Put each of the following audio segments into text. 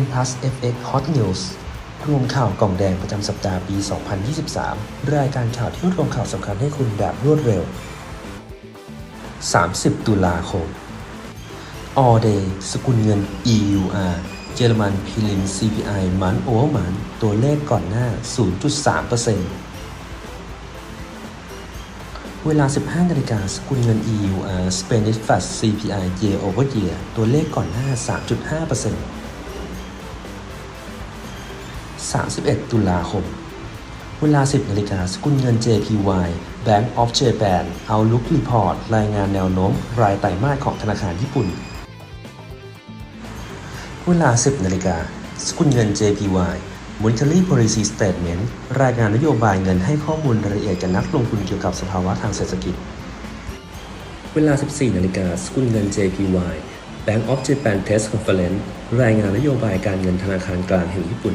M Plus FX Hot News รวมข่าวกล่องแดงประจำสัปดาห์ปี 2023 รายการข่าวที่รวมข่าวสำคัญให้คุณแบบรวดเร็ว 30 ตุลาคม All Day สกุลเงิน EUR เยอรมันพิลิน CPI มันโอเวอร์มัน ตัวเลขก่อนหน้า 0.3%เวลา 15 นาฬิกาสกุลเงิน EUR Spanish Fast CPI Year over Year ตัวเลขก่อนหน้า 3.5% 31 ตุลาคม เวลา 10นาฬิกาสกุลเงิน JPY Bank of Japan Outlook Report รายงานแนวโน้ม รายไตรมาสของธนาคารญี่ปุ่น เวลา 10นาฬิกาสกุลเงิน JPY Monetary Policy Statement รายงานนโยบายเงินให้ข้อมูลรายละเอียดกับนักลงทุนเกี่ยวกับสภาวะทางเศรษฐกิจ เวลา 14นาฬิกาสกุลเงิน JPY Bank of Japan Press Conference รายงานนโยบายการเงินธนาคารกลางแห่งญี่ปุ่น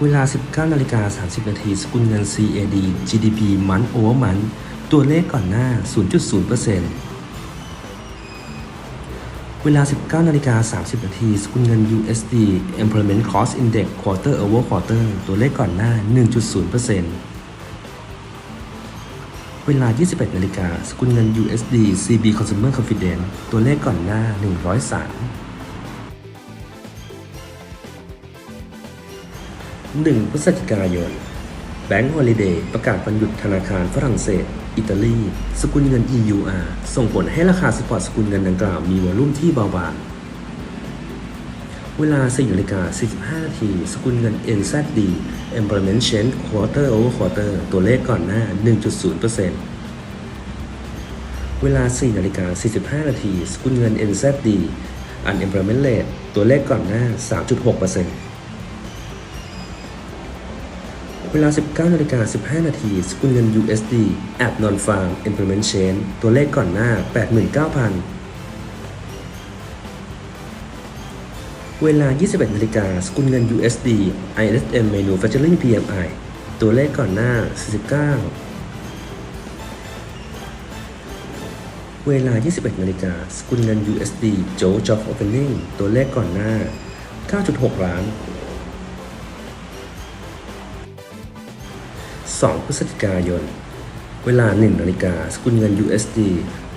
เวลา 19นาฬิกา30 นาทีสกุลเงิน CAD GDP มันโอเวอร์มันตัวเลขก่อนหน้า 0.0%เวลา 19นาฬิกา30 นาทีสกุลเงิน USD Employment Cost Index Quarter over Quarter ตัวเลขก่อนหน้า 1.0%เวลา 21นาฬิกาสกุลเงิน USD CB Consumer Confidence ตัวเลขก่อนหน้า 103 1 พฤศจิกายน แบงก์ฮอลิเดย์ประกาศวันหยุดธนาคารฝรั่งเศส อิตาลี สกุลเงิน EUR ส่งผลให้ราคาสปอร์ตสกุลเงินดังกล่าวมีวอลุ่มที่เบาบาง เวลา4นาฬิกา45นาที สกุลเงิน NZD Employment Change Quarter over Quarter ตัวเลขก่อนหน้า 1.0%เวลา 4 นาฬิกา 45 นาที สกุลเงิน NZD Unemployment Rate ตัวเลขก่อนหน้า 3.6% เวลา 19นาฬิกา15 นาทีสกุลเงิน USD App Non Farm Implement Chain ตัวเลขก่อนหน้า 89,000 เวลา 21นาฬิกาสกุลเงิน USD ISM Manufacturing PMI ตัวเลขก่อนหน้า 49 เวลา 21นาฬิกาสกุลเงิน USD Joe Job Opening ตัวเลขก่อนหน้า 9.6 ล้าน 2 พฤศจิกายน เวลา 1นาฬิกาสกุลเงิน USD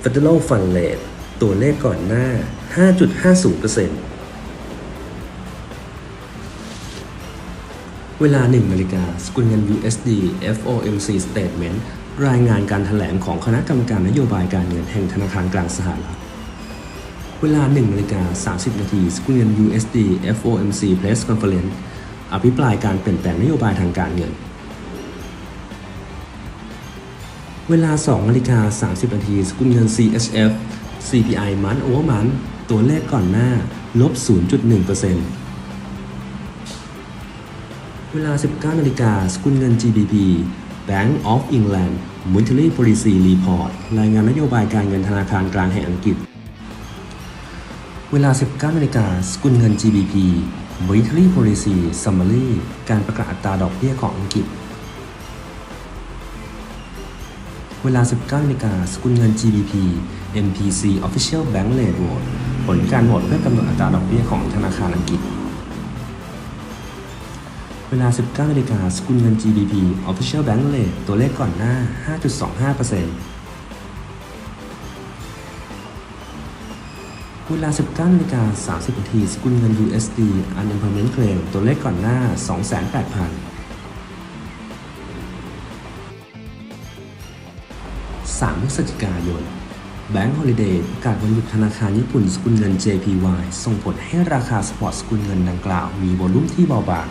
Federal Fund Rate ตัวเลขก่อนหน้า 5.50%เวลา 1นาฬิกาสกุลเงิน USD FOMC Statement รายงานการถแถลงของคณะกรรมการนโยบายการเงินแห่งธนาคารกลางสหรัฐ เวลา1นาฬิกา30 นาทีสกุลเงิน USD FOMC Press Conference อภิปรายการเปลี่ยนแปลงนโยบายทางการเงิน เวลา2นาฬิกา30 นาทีสกุลเงิน CHF CPI มันโอเวอร์มันตัวเลขก่อนหน้า ลบ 0.1%เวลา 19นาฬิกาสกุลเงิน GBP Bank of England Monetary Policy Report รายงานนโยบายการเงินธนาคารกลางแห่งอังกฤษ เวลา 19นาฬิกาสกุลเงิน GBP Monetary Policy Summary การประกาศอัตราดอกเบี้ยของอังกฤษ เวลา 19นาฬิกาสกุลเงิน GBP MPC Official Bank Rate Vote ผลการโหวตเพื่อกำหนดอัตราดอกเบี้ยของธนาคารอังกฤษ เวลา 19นาฬิกาสกุลเงิน GBP Official Bank Rate ตัวเลขก่อนหน้า 5.25%เวลา 19นาฬิกา30นาทีสกุลเงิน USD Unemployment Claim ตัวเลขก่อนหน้า 28,000 3พฤศจิกายนแบงก์ฮอลิเดย์ประกาศวันหยุดธนาคารญี่ปุ่นสกุลเงิน JPY ส่งผลให้ราคาสปอร์ตสกุลเงินดังกล่าวมีวอลุ่มที่เบาบาง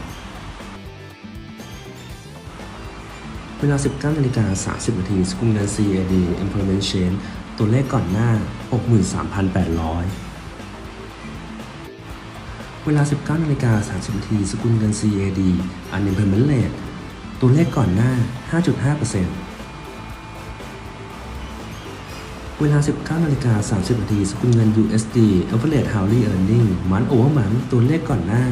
เวลา 19นาฬิกา30นาทีสกุลเงิน CAD Employment Change ตัวเลขก่อนหน้า 63,800 เวลา 19นาฬิกา30นาทีสกุลเงิน CAD Unemployment Rate ตัวเลขก่อนหน้า 5.5% เวลา 19นาฬิกา30นาทีสกุลเงิน USD Average Hourly Earning มันโอเวอร์มันตัวเลขก่อนหน้า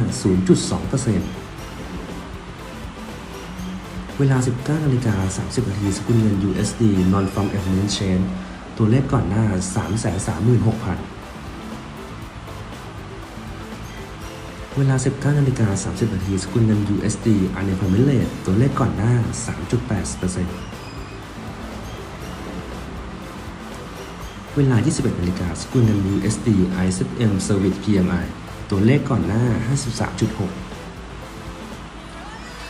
0.2%เวลา 19นาฬิกา30นาทีสกุลเงิน USD Non Farm Employment Change ตัวเลขก่อนหน้า 336,000 เวลา 19นาฬิกา30นาทีสกุลเงิน USD Unemployment Rate ตัวเลขก่อนหน้า 3.8% เวลา 21นาฬิกาสกุลเงิน USD ISM Service PMI ตัวเลขก่อนหน้า 53.6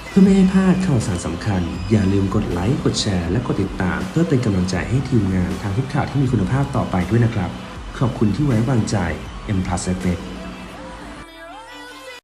เพื่อไม่ให้พลาดข่าวสารสำคัญ อย่าลืมกดไลค์ กดแชร์ และกดติดตาม เพื่อเป็นกำลังใจให้ทีมงานทางทุกข่าวที่มีคุณภาพต่อไปด้วยนะครับ ขอบคุณที่ไว้วางใจ M Plus Effect